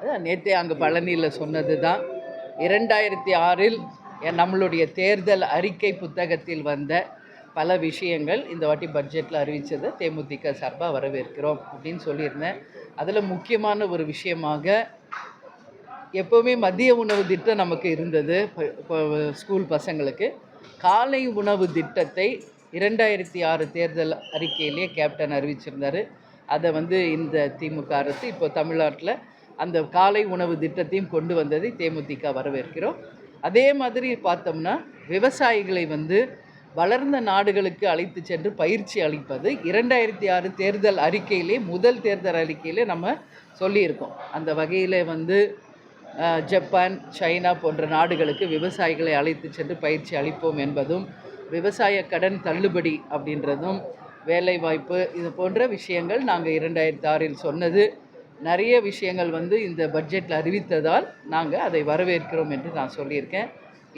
அதான் நேற்றே அங்கே பழனியில் சொன்னது தான் இரண்டாயிரத்தி ஆறில் நம்மளுடைய தேர்தல் அறிக்கை புத்தகத்தில் வந்த பல விஷயங்கள் இந்த வாட்டி பட்ஜெட்டில் அறிவித்ததை தேமுதிக சார்பாக வரவேற்கிறோம் அப்படின்னு சொல்லியிருந்தேன். அதில் முக்கியமான ஒரு விஷயமாக எப்போவுமே மதிய உணவு திட்டம் நமக்கு இருந்தது இப்போ- இப்போ ஸ்கூல் பசங்களுக்கு. காலை உணவு திட்டத்தை இரண்டாயிரத்தி ஆறு தேர்தல் அறிக்கையிலேயே கேப்டன் அறிவிச்சிருந்தார். அதை வந்து இந்த திமுக அரசு இப்போ தமிழ்நாட்டில் அந்த காலை உணவு திட்டத்தையும் கொண்டு வந்ததை தேமுதிக வரவேற்கிறோம். அதே மாதிரி பார்த்தோம்னா விவசாயிகளை வந்து வளர்ந்த நாடுகளுக்கு அழைத்து சென்று பயிற்சி அளிப்பது. இரண்டாயிரத்தி ஆறு தேர்தல் அறிக்கையிலே முதல் தேர்தல் அறிக்கையிலே நம்ம சொல்லியிருக்கோம். அந்த வகையில் வந்து ஜப்பான் சைனா போன்ற நாடுகளுக்கு விவசாயிகளை அழைத்து சென்று பயிற்சி அளிப்போம் என்பதும் விவசாய கடன் தள்ளுபடி அப்படின்றதும் வேலைவாய்ப்பு இது போன்ற விஷயங்கள் நாங்கள் இரண்டாயிரத்தி ஆறில் சொன்னது. நிறைய விஷயங்கள் வந்து இந்த பட்ஜெட்டில் அறிவித்ததால் நாங்கள் அதை வரவேற்கிறோம் என்று நான் சொல்லியிருக்கேன்.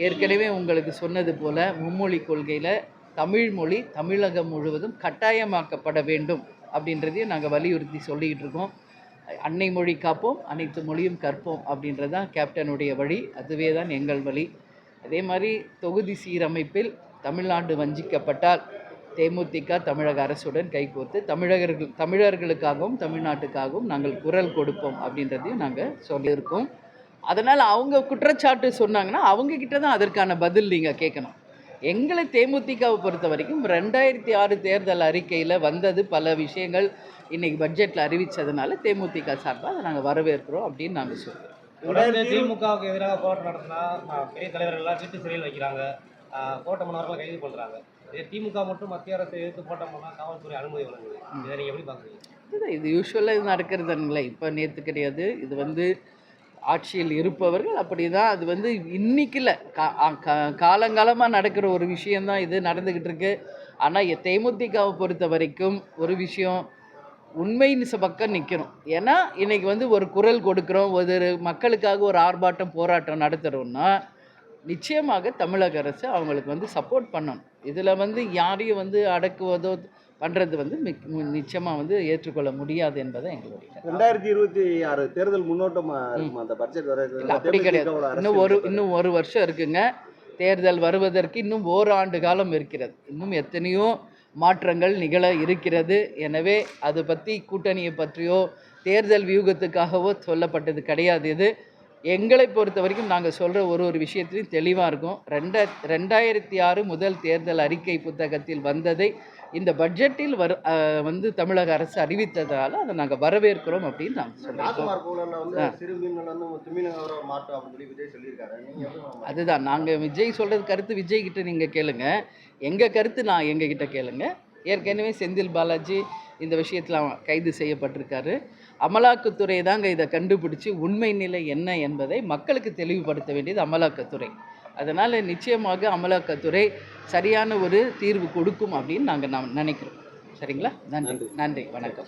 ஏற்கனவே உங்களுக்கு சொன்னது போல் மும்மொழி கொள்கையில் தமிழ்மொழி தமிழகம் முழுவதும் கட்டாயமாக்கப்பட வேண்டும் அப்படின்றதையும் நாங்கள் வலியுறுத்தி சொல்லிக்கிட்டு இருக்கோம். அன்னை மொழி காப்போம் அனைத்து மொழியும் கற்போம் அப்படின்றது தான் கேப்டனுடைய வழி. அதுவே தான் எங்கள் வழி. அதே மாதிரி தொகுதி சீரமைப்பில் தமிழ்நாடு வஞ்சிக்கப்பட்டால் தேமுதிக தமிழக அரசுடன் கைகோர்த்து தமிழகர்கள் தமிழர்களுக்காகவும் தமிழ்நாட்டுக்காகவும் நாங்கள் குரல் கொடுப்போம் அப்படின்றதையும் நாங்கள் சொல்லியிருக்கோம். அதனால் அவங்க குற்றச்சாட்டு சொன்னாங்கன்னா அவங்க கிட்ட தான் அதற்கான பதில் நீங்கள் கேட்கணும். எங்களை தேமுதிகவை பொறுத்த வரைக்கும் ரெண்டாயிரத்தி ஆறு தேர்தல் அறிக்கையில் வந்தது பல விஷயங்கள் இன்னைக்கு பட்ஜெட்டில் அறிவித்ததுனால தேமுதிக சார்பாக அதை நாங்கள் வரவேற்கிறோம் அப்படின்னு நாங்கள் சொல்கிறோம் தொடர்ந்து திமுகவுக்கு எதிராக போராட்டம் நடத்தினா பெரிய தலைவர்கள்லாம் வீட்டு சிறையில் வைக்கிறாங்க. மன்னர்களை கைது பண்ணுறாங்க இதே திமுக மட்டும் மத்திய அரசை எதிர்த்து பண்ணால் காவல்துறை அனுமதி வழங்குது. இதை நீங்கள் எப்படி பார்க்குறீங்க? இது யூஸ்வலாக இது நடக்கிறதுங்களே இப்போ நேற்று கிடையாது. இது வந்து ஆட்சியில் இருப்பவர்கள் அப்படி தான் அது வந்து இன்னைக்கில் கா- காலங்காலமாக நடக்கிற ஒரு விஷயந்தான் இது நடந்துக்கிட்டு இருக்கு. ஆனால் தேமுதிகவை பொறுத்த வரைக்கும் ஒரு விஷயம் உண்மையின் ச- பக்கம் நிற்கணும் ஏன்னா இன்னைக்கு வந்து ஒரு குரல் கொடுக்குறோம் ஒரு மக்களுக்காக ஒரு ஆர்ப்பாட்டம் போராட்டம் நடத்துகிறோம்னா நிச்சயமாக தமிழக அரசு அவங்களுக்கு வந்து சப்போர்ட் பண்ணணும். இதில் வந்து யாரையும் வந்து அடக்குவதோ பண்ணுறது வந்து நிச்சயமாக வந்து ஏற்றுக்கொள்ள முடியாது என்பதை எங்களுடைய. ரெண்டாயிரத்தி இருபத்தி ஆறு தேர்தல் முன்னோட்டமா இருக்குமா? அந்த பட்ஜெட் வர இல்லை அப்படி கிடையாது. இன்னும் ஒரு இன்னும் ஒரு வருஷம் இருக்குங்க. தேர்தல் வருவதற்கு இன்னும் ஓராண்டு காலம் இருக்கிறது. இன்னும் எத்தனையோ மாற்றங்கள் நிகழ இருக்கிறது. எனவே அது பற்றி கூட்டணியை பற்றியோ தேர்தல் வியூகத்துக்காகவோ சொல்லப்பட்டது கிடையாது இது. எங்களை பொறுத்த வரைக்கும் நாங்கள் சொல்கிற ஒரு ஒரு விஷயத்துலையும் தெளிவாக இருக்கும். ரெண்டா ரெண்டாயிரத்தி ஆறு முதல் தேர்தல் அறிக்கை புத்தகத்தில் வந்ததை இந்த பட்ஜெட்டில் வரு வந்து தமிழக அரசு அறிவித்ததால் அதை நாங்கள் வரவேற்கிறோம் அப்படின்னு நாங்கள் சொல்லியிருக்கோம்? அதுதான். நாங்கள் விஜய் சொல்கிறது கருத்து விஜய் கிட்ட நீங்கள் கேளுங்க. எங்கள் கருத்து நான் எங்கள் கிட்ட கேளுங்க. ஏற்கனவே செந்தில் பாலாஜி இந்த விஷயத்தில் கைது செய்யப்பட்டிருக்காரு. அமலாக்கத்துறை தாங்க இதை கண்டுபிடிச்சி உண்மை நிலை என்ன என்பதை மக்களுக்கு தெளிவுபடுத்த வேண்டியது அமலாக்கத்துறை. அதனால் நிச்சயமாக அமலாக்கத்துறை சரியான ஒரு தீர்வு கொடுக்கும் அப்படின்னு நாங்கள் நாம் நினைக்கிறோம். சரிங்களா? நன்றி. நன்றி. வணக்கம்.